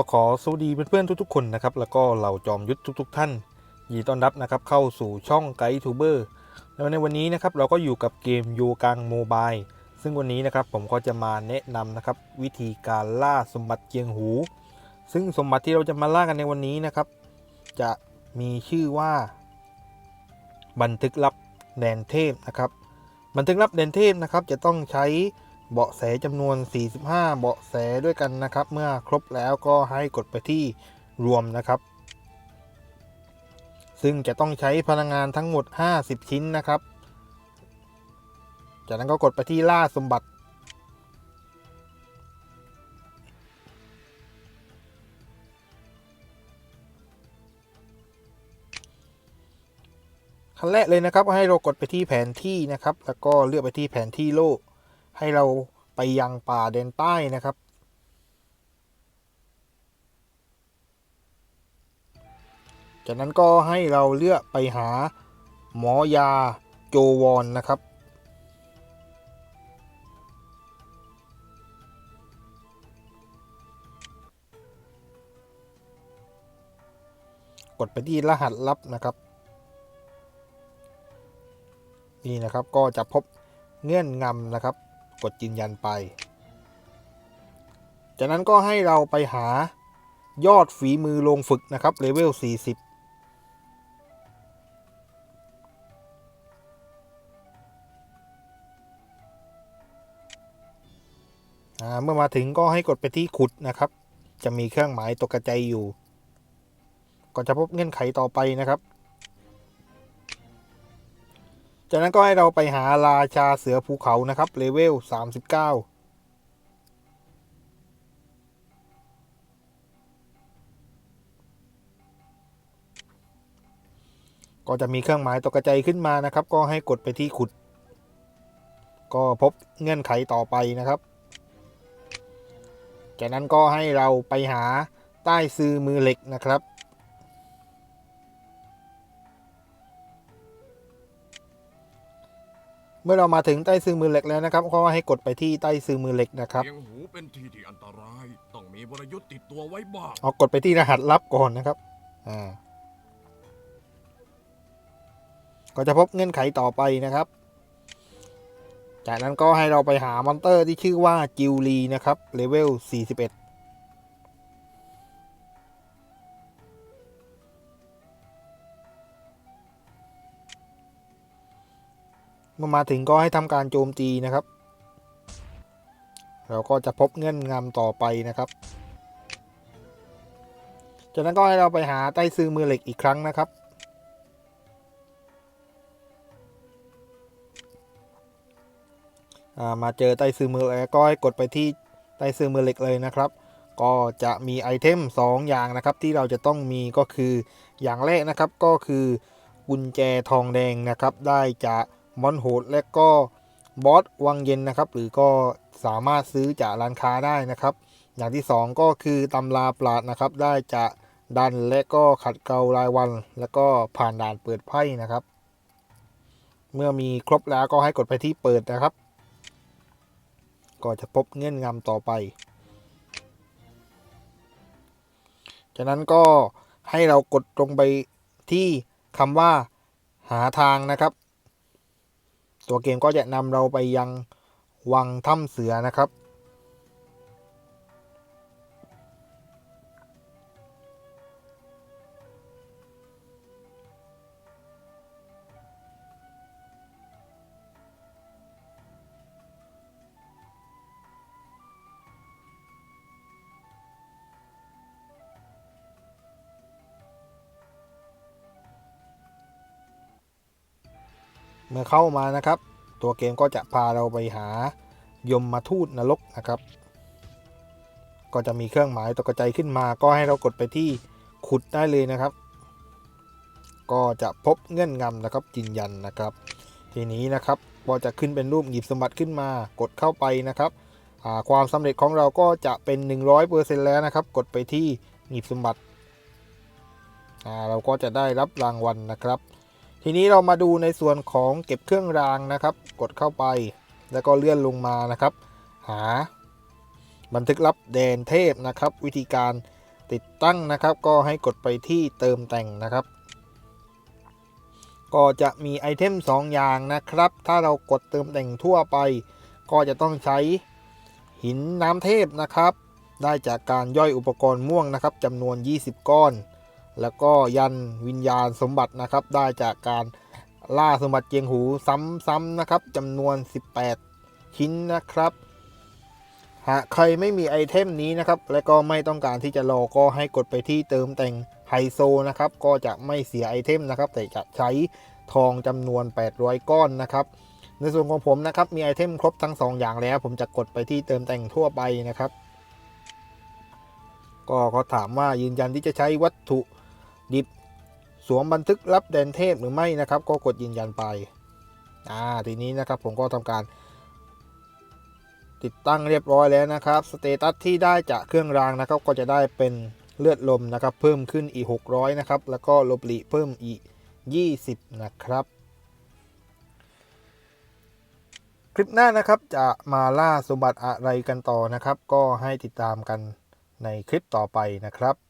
ก็ขอสวัสดีเพื่อนๆทุกๆคนนะครับแล้วก็เหล่าจอมยุทธทุก ๆ ท่านยินดีต้อนรับนะครับเข้าสู่ช่องไกด์ทูเบอร์แล้วในวันนี้นะครับเราก็อยู่กับเกมโยกังโมบายซึ่งวันนี้นะครับผมก็จะมาแนะนำนะครับวิธีการล่าสมบัติเจียงหู ซึ่งสมบัติที่เราจะมาล่ากันในวันนี้นะครับ จะมีชื่อว่า บันทึกลับแดนเทพนะครับ บันทึกลับแดนเทพนะครับจะต้องใช้ เบาะแสจำนวน 45 เบาะแสด้วยกันนะครับ เมื่อครบแล้วก็ให้กดไปที่รวมนะครับ ซึ่งจะต้องใช้พลังงานทั้งหมด 50 ชิ้นนะครับ จากนั้นก็กดไปที่ล่าสมบัติ ขั้นแรกเลยนะครับให้เรากดไปที่แผนที่นะครับ แล้วก็เลือกไปที่แผนที่โลก ให้เราไปยังป่าแดนใต้นะครับ จากนั้นก็ให้เราเลือกไปหาหมอยาโจวอนนะครับ กดไปที่รหัสลับนะครับ นี่นะครับก็จะพบเงื่อนงำนะครับ กดยืนยันไป จากนั้นก็ให้เราไปหายอดฝีมือลงฝึกนะครับเลเวล 40เมื่อมาถึงก็ให้กดไปที่ขุดนะครับ จะมีเครื่องหมายตกกระจายอยู่ ก็จะพบเงื่อนไขต่อไปนะครับ จากนั้นก็ให้เราไปหาราชาเสือภูเขานะครับเลเวล 39ก็จะมีเครื่องหมายตกกระจายขึ้นมานะครับ ก็ให้กดไปที่ขุด ก็พบเงื่อนไขต่อไปนะครับ จากนั้นก็ให้เราไปหาใต้ซื้อมือเหล็กนะครับ เมื่อเรามาถึงใต้ซื้อมือเหล็กแล้วนะครับก็ให้กดไปที่ใต้ซื้อมือเหล็กนะครับเสียงหูเป็นที่ที่อันตราย ต้องมีวรยุทธ์ติดตัวไว้บ้างเอากดไปที่รหัสลับก่อนนะครับอ่าก็จะพบเงื่อนไขต่อไปนะครับ จากนั้นก็ให้เราไปหามอนเตอร์ที่ชื่อว่าจิวลีนะครับเลเวล41 เมื่อมาถึงก็ให้ทำการโจมตีนะครับ เราก็จะพบเงื่อนงำต่อไปนะครับ จากนั้นก็ให้เราไปหาใต้ซื้อมือเหล็กอีกครั้งนะครับามาเจอใต้ซื้อมือเหล็กก็ให้กดไปที่ใต้ซื้อมือเหล็กเลยนะครับก็จะมีไอเทม 2 อย่างนะครับที่เราจะต้องมีก็คืออย่างแรกนะครับก็คือกุญแจทองแดงนะครับ ได้จาก มอนโหดและก็บอสวังเย็นนะครับ หรือก็สามารถซื้อจากร้านค้าได้นะครับ อย่างที่ 2 ก็คือตำราปราดนะครับ ได้จากดันและก็ขัดเกลารายวัน แล้วก็ผ่านด่านเปิดไพ่นะครับ เมื่อมีครบแล้วก็ให้กดไปที่เปิดนะครับ ก็จะพบเงื่อนงำต่อไป จากนั้นก็ให้เรากดตรงไปที่คำว่าหาทางนะครับ ตัวเกมก็จะนำเราไปยังวังถ้ำเสือนะครับ เมื่อเข้ามานะครับ ตัวเกมก็จะพาเราไปหายมมาทูตนรกนะครับ ก็จะมีเครื่องหมายตกกระจขึ้นมา ก็ให้เรากดไปที่ขุดได้เลยนะครับ ก็จะพบเงื่อนงำนะครับยืนยันนะครับ ทีนี้นะครับก็จะขึ้นเป็นรูปหยิบสมบัติขึ้นมากดเข้าไปนะครับความสำเร็จของเราก็จะเป็น 100%แล้วนะครับ กดไปที่หยิบสมบัติเราก็จะได้รับรางวัลนะครับ ทีนี้เรามาดูในส่วนของเก็บเครื่องรางนะครับ กดเข้าไป แล้วก็เลื่อนลงมานะครับ หา บันทึกลับแดนเทพนะครับ วิธีการติดตั้งนะครับ ก็ให้กดไปที่เติมแต่งนะครับ ก็จะมีไอเทม2 อย่างนะครับ ถ้าเรากดเติมแต่งทั่วไป ก็จะต้องใช้หินน้ำเทพนะครับ ได้จากการย่อยอุปกรณ์ม่วงนะครับจำนวน 20 ก้อน แล้วก็ยันวิญญาณสมบัตินะครับ ได้จากการล่าสมบัติเจียงหูซ้ำๆนะครับจำนวน 18 ชิ้นนะครับ หากใครไม่มีไอเทมนี้นะครับ และก็ไม่ต้องการที่จะรอก็ให้กดไปที่เติมแต่งไฮโซนะครับ ก็จะไม่เสียไอเทมนะครับ แต่จะใช้ทองจำนวน 800 ก้อนนะครับ ในส่วนของผมนะครับ มีไอเทมครบทั้ง 2 อย่างแล้ว ผมจะกดไปที่เติมแต่งทั่วไปนะครับ ก็เขาถามว่ายืนยันที่จะใช้วัตถุ ดิบสวมบันทึกรับแดนเทพหรือไม่นะครับ ก็กดยืนยันไปอ่าทีนี้นะครับผมก็ทำการ ติดตั้งเรียบร้อยแล้วนะครับสเตตัสที่ได้จากเครื่องรางนะครับ ก็จะได้เป็นเลือดลมนะครับ เพิ่มขึ้นอีก 600 นะครับ แล้วก็ลบหลีเพิ่มอีก 20 นะครับ คลิปหน้านะครับจะมาล่าสมบัติอะไรกันต่อนะครับ ก็ให้ติดตามกันในคลิปต่อไปนะครับ